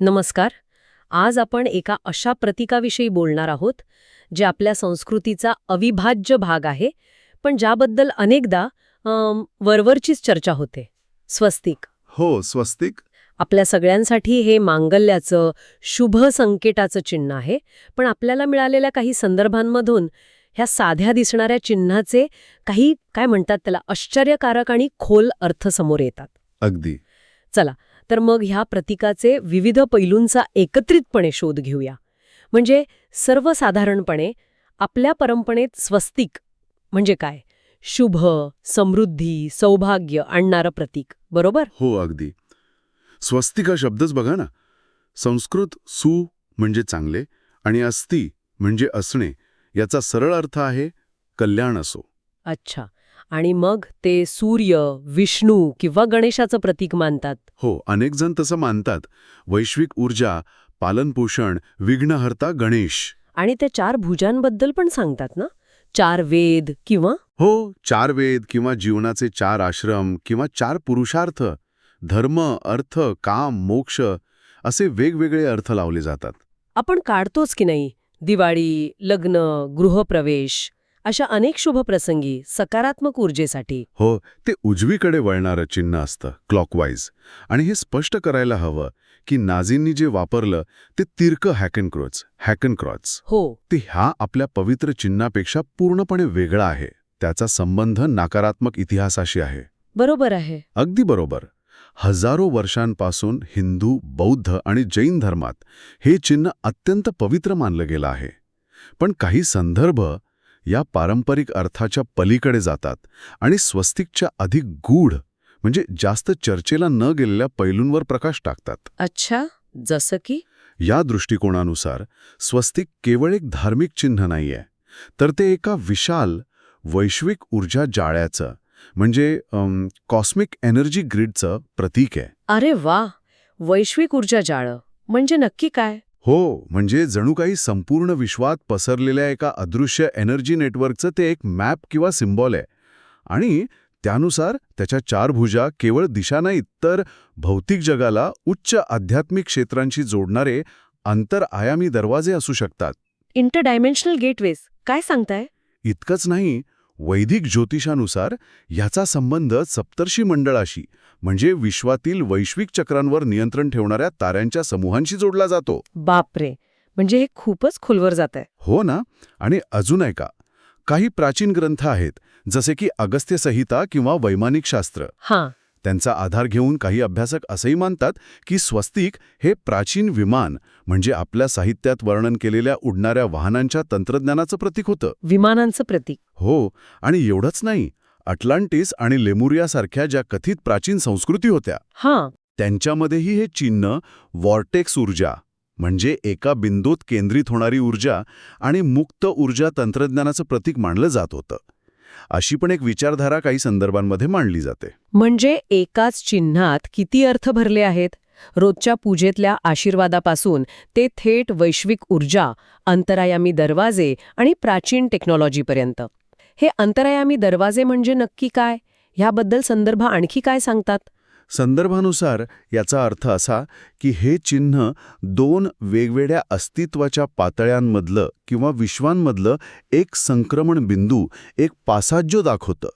नमस्कार. आज आपण एका अशा प्रतीकाविषयी बोलणार आहोत जे आपल्या संस्कृतीचा अविभाज्य भाग आहे पण ज्याबद्दल अनेकदा वरवरचीच चर्चा होते. स्वस्तिक. हो स्वस्तिक. आपल्या सगळ्यांसाठी हे मांगल्याचं शुभ संकेताचं चिन्ह आहे पण आपल्याला मिळालेल्या काही संदर्भांमधून ह्या साध्या दिसणाऱ्या चिन्हाचे काही काय म्हणतात त्याला आश्चर्यकारक आणि खोल अर्थ समोर येतात. अगदी. चला तर मग ह्या प्रतीकाचे विविध पैलूंचा एकत्रितपणे शोध घेऊया. म्हणजे सर्वसाधारणपणे आपल्या परंपरेत स्वस्तिक म्हणजे काय? शुभ समृद्धी सौभाग्य आणणारं प्रतीक बरोबर? हो अगदी. स्वस्तिक हा शब्दच बघा ना. संस्कृत सु म्हणजे चांगले आणि अस्ति म्हणजे असणे याचा सरळ अर्थ आहे कल्याण असो. अच्छा. आणि मग ते सूर्य विष्णू किंवा गणेशाचं प्रतीक मानतात. हो अनेक जण तसं मानतात. वैश्विक ऊर्जा पालनपोषण विघ्नहर्ता गणेश. आणि त्या चार भुजांबद्दल पण सांगतात ना? चार वेद किंवा? हो चार वेद किंवा जीवनाचे चार आश्रम किंवा चार पुरुषार्थ. धर्म अर्थ काम मोक्ष असे वेगवेगळे अर्थ लावले जातात. आपण काढतोच की नाही? दिवाळी लग्न गृहप्रवेश अशा अनेक शुभ प्रसंगी सकारात्मक ऊर्जेसाठी. हो ते उजवीकडे वळणारं चिन्ह असतं क्लॉकवाईज आणि हे स्पष्ट करायला हवं की नाझींनी जे वापरलं ते तिरकं हॅकन क्रॉच हॅकन क्रॉच हो. ते ह्या आपल्या पवित्र चिन्हापेक्षा पूर्णपणे वेगळा आहे. त्याचा संबंध नकारात्मक इतिहासाशी आहे. बरोबर आहे. अगदी बरोबर. हजारो वर्षांपासून हिंदू बौद्ध आणि जैन धर्मात हे चिन्ह अत्यंत पवित्र मानलं गेलं आहे. पण काही संदर्भ या पारंपरिक अर्थाच्या पलीकडे जातात आणि स्वस्तिकच्या अधिक गूढ म्हणजे जास्त चर्चेला न गेलेल्या पैलूंवर प्रकाश टाकतात. अच्छा जसं की? या दृष्टिकोनानुसार स्वस्तिक केवळ एक धार्मिक चिन्ह नाहीये तर ते एका विशाल वैश्विक ऊर्जा जाळ्याचं म्हणजे कॉस्मिक एनर्जी ग्रिडचं प्रतीक आहे. अरे वा! वैश्विक ऊर्जा जाळं म्हणजे नक्की काय? हो म्हणजे जणू काही संपूर्ण विश्वात पसरलेल्या एका अदृश्य एनर्जी नेटवर्कचं ते एक मॅप किंवा सिम्बॉल आहे. आणि त्यानुसार त्याच्या चार भुजा केवळ दिशा नाहीत तर भौतिक जगाला उच्च आध्यात्मिक क्षेत्रांशी जोडणारे आंतरआयामी दरवाजे असू शकतात. इंटरडायमेन्शनल गेटवेज काय सांगताय? इतकंच नाही वैदिक ज्योतिषानुसार याचा संबंध सप्तर्षी मंडळाशी म्हणजे विश्वातील वैश्विक चक्रांवर नियंत्रण ठेवणाऱ्या ताऱ्यांच्या समूहांशी जोडला जातो. बापरे! म्हणजे हे खूपच खोलवर जात आहे हो ना? आणि अजून ऐका काही प्राचीन ग्रंथ आहेत जसे की अगस्त्य संहिता किंवा वैमानिक शास्त्र. हां. त्यांचा आधार घेऊन काही अभ्यासक असंही मानतात की स्वस्तिक हे प्राचीन विमान म्हणजे आपल्या साहित्यात वर्णन केलेल्या उडणाऱ्या वाहनांच्या तंत्रज्ञानाचं प्रतीक होतं. विमानांचं प्रतीक. हो आणि एवढंच नाही अटलांटिस आणि लेमुरियासारख्या ज्या कथित प्राचीन संस्कृती होत्या हां. त्यांच्यामध्येही हे चिन्ह वॉर्टेक्स ऊर्जा म्हणजे एका बिंदूत केंद्रित होणारी ऊर्जा आणि मुक्त ऊर्जा तंत्रज्ञानाचं प्रतीक मानलं जात होतं. अशी पण एक विचारधारा काही संदर्भांमध्ये मांडली जाते. म्हणजे एकाच चिन्हात किती अर्थ भरले आहेत? रोजच्या पूजेतल्या आशीर्वादापासून ते थेट वैश्विक ऊर्जा अंतरायामी दरवाजे आणि प्राचीन टेक्नॉलॉजीपर्यंत. हे अंतरायामी दरवाजे म्हणजे नक्की काय? ह्याबद्दल संदर्भ आणखी काय सांगतात? संदर्भानुसार याचा अर्थ असा की हे चिन्ह दोन वेगवेगळ्या अस्तित्वाच्या पातळ्यांमधलं किंवा विश्वांमधलं एक संक्रमण बिंदू एक पासाज्यो दाखवतं.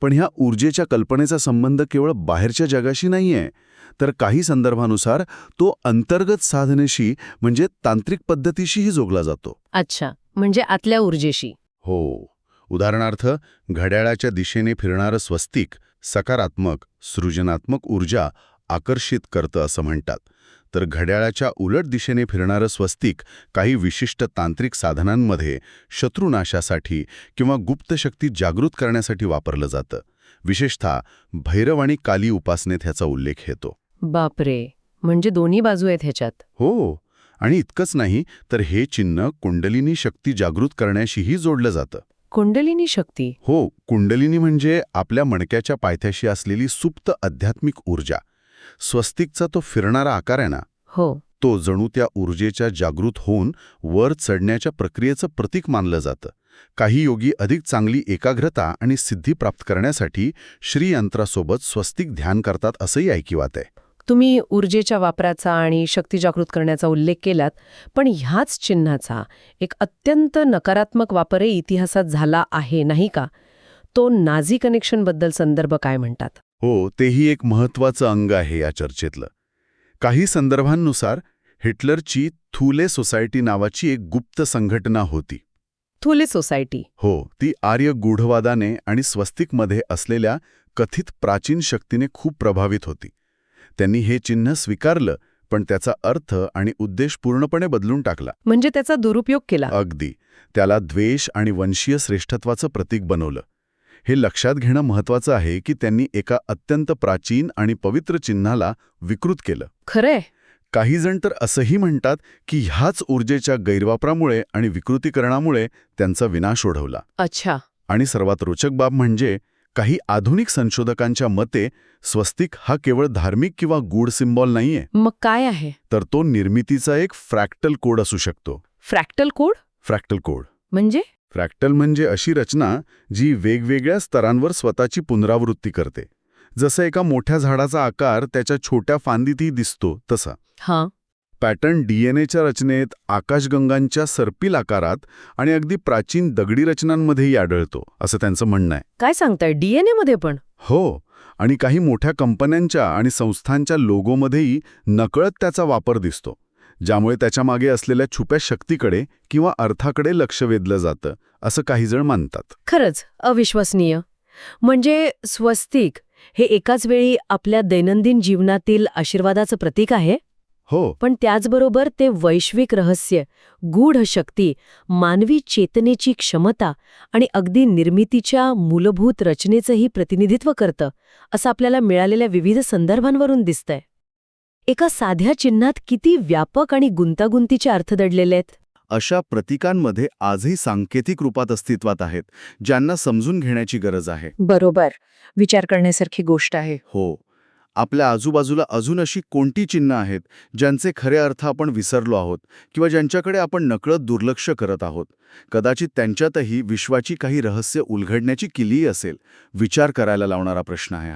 पण ह्या ऊर्जेच्या कल्पनेचा संबंध केवळ बाहेरच्या जगाशी नाहीये. तर काही संदर्भानुसार तो अंतर्गत साधनेशी म्हणजे तांत्रिक पद्धतीशीही जोगला जातो. अच्छा म्हणजे आतल्या ऊर्जेशी. हो. उदाहरणार्थ घड्याळाच्या दिशेने फिरणारं स्वस्तिक सकारात्मक सृजनात्मक ऊर्जा आकर्षित करतं असं म्हणतात. तर घड्याळाच्या उलट दिशेने फिरणारं स्वस्तिक काही विशिष्ट तांत्रिक साधनांमध्ये शत्रुनाशासाठी किंवा गुप्त शक्ती जागृत करण्यासाठी वापरलं जातं. विशेषतः भैरव आणि काली उपासनेत ह्याचा उल्लेख येतो. बापरे! म्हणजे दोन्ही बाजू आहेत ह्याच्यात. हो आणि इतकंच नाही तर हे चिन्ह कुंडलिनी शक्ती जागृत करण्याशीही जोडलं जातं. कुंडलिनी शक्ती. हो कुंडलिनी म्हणजे आपल्या मणक्याच्या पायथ्याशी असलेली सुप्त आध्यात्मिक ऊर्जा. स्वस्तिकचा तो फिरणारा आकार आहे ना? हो. तो जणू त्या ऊर्जेच्या जागृत होऊन वर चढण्याच्या प्रक्रियेचं प्रतीक मानलं जातं. काही योगी अधिक चांगली एकाग्रता आणि सिद्धी प्राप्त करण्यासाठी श्रीयंत्रासोबत स्वस्तिक ध्यान करतात असंही ऐकिवात आहे. तुम्ही ऊर्जेच्या वापराचा आणि शक्ती जागृत करण्याचा उल्लेख केलात पण ह्याच चिन्हाचा एक अत्यंत नकारात्मक वापरही इतिहासात झाला आहे नाही का? तो नाझी कनेक्शनबद्दल संदर्भ काय म्हणतात? हो तेही एक महत्वाचं अंग आहे या चर्चेतलं. काही संदर्भांनुसार हिटलरची थुले सोसायटी नावाची एक गुप्त संघटना होती. Thule society. हो ती आर्य गूढवादाने आणि स्वस्तिकमध्ये असलेल्या कथित प्राचीन शक्तीने खूप प्रभावित होती. त्यांनी हे चिन्ह स्वीकारलं पण त्याचा अर्थ आणि उद्देश पूर्णपणे बदलून टाकला. म्हणजे त्याचा दुरुपयोग केला. अगदी. त्याला द्वेष आणि वंशीय श्रेष्ठत्वाचं प्रतीक बनवलं. हे लक्षात घेणं महत्वाचं आहे की त्यांनी एका अत्यंत प्राचीन आणि पवित्र चिन्हाला विकृत केलं. खरंय. काही जण तर असंही म्हणतात की ह्याच ऊर्जेच्या गैरवापरामुळे आणि विकृतीकरणामुळे त्यांचा विनाश ओढवला. अच्छा. आणि सर्वात रोचक बाब म्हणजे काही आधुनिक संशोधकांच्या मते स्वस्तिक हा केवळ धार्मिक किंवा गूढ सिम्बॉल नाहीये. मग काय आहे? तर तो निर्मितीचा एक फ्रॅक्टल कोड असू शकतो. Fractal code? Fractal code. म्हणजे? फ्रॅक्टल म्हणजे अशी रचना जी वेगवेगळ्या स्तरांवर स्वतःची पुनरावृत्ती करते. जसं एका मोठ्या झाडाचा आकार त्याच्या छोट्या फांदीतही दिसतो तसा. हां. पॅटर्न डीएनएच्या रचनेत आकाशगंगांच्या सर्पिल आकारात आणि अगदी प्राचीन दगडी रचनांमध्येही आढळतो असं त्यांचं म्हणणं आहे. काय सांगताय? डीएनए मध्ये पण? हो आणि काही मोठ्या कंपन्यांच्या आणि संस्थांच्या लोगोमध्येही नकळत त्याचा वापर दिसतो ज्यामुळे त्याच्यामागे असलेल्या छुप्या शक्तीकडे किंवा अर्थाकडे लक्ष वेधलं जातं असं काही जण मानतात. खरंच अविश्वसनीय. म्हणजे स्वस्तिक हे एकाच वेळी आपल्या दैनंदिन जीवनातील आशीर्वादाचं प्रतीक आहे? हो. पण त्याचबरोबर ते वैश्विक रहस्य गूढ शक्ती मानवी चेतनेची क्षमता आणि अगदी निर्मितीच्या मूलभूत रचनेचंही प्रतिनिधित्व करतं असं आपल्याला मिळालेल्या विविध संदर्भांवरून दिसतंय. एका साध्या चिन्हात किती व्यापक आणि गुंतागुंतीचे अर्थ दडलेले आहेत? अशा प्रतीकांमध्ये आजही सांकेतिक रूपात अस्तित्वात आहेत ज्यांना समजून घेण्याची गरज आहे. बरोबर. विचार करण्यासारखी गोष्ट आहे. हो. आपल्या आजूबाजूला अजून अशी कोणती चिन्ह आहेत ज्यांचे खरे अर्थ आपण विसरलो आहोत किंवा ज्यांच्याकडे आपण नकळत दुर्लक्ष करत आहोत कदाचित त्यांच्यातही विश्वाची काही रहस्य उलघडण्याची किलीही असेल विचार करायला लावणारा प्रश्न आहे हा.